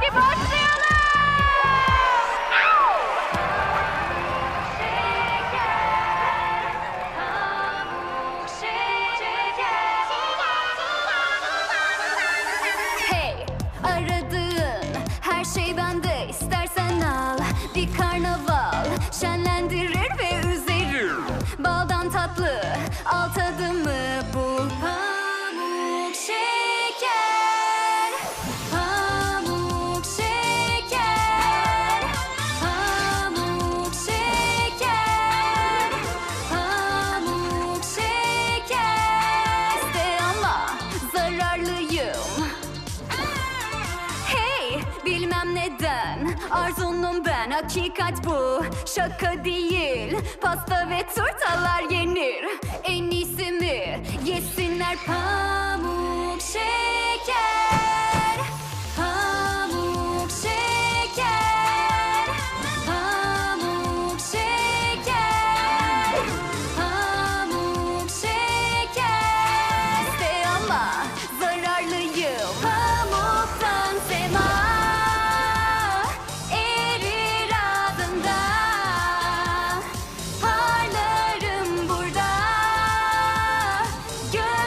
Hadi başlayalım. Hey, aradığın her şey bende. İstersen al Bir karnaval şenlendirir ve üzerir Baldan tatlı al tadımı ben hakikat bu. Şaka değil. Pasta ve turtalar yenir. En iyisi mi? Yesinler pamuk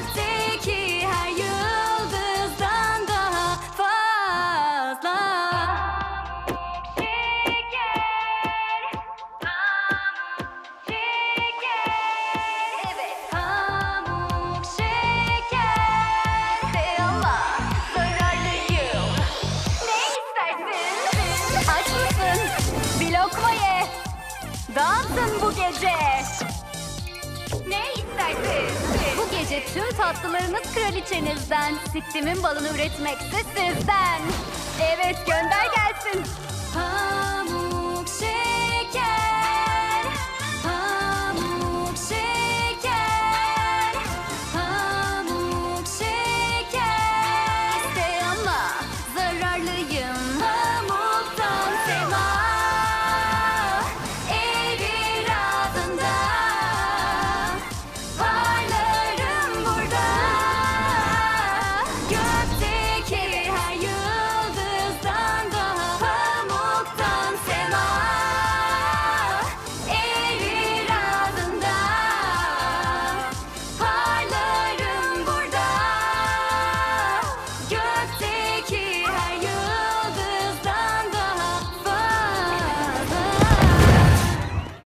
Gökteki her yıldızdan daha fazla. Evet pamuk şeker. Ve ama zararlıyım Ne istersin? Aç mısın? Bir lokma ye Dansın bu gece tüm tatlılarınız kraliçenizden. Siktimin balını üretmekse sizden. Evet gönder gelsin. Ha.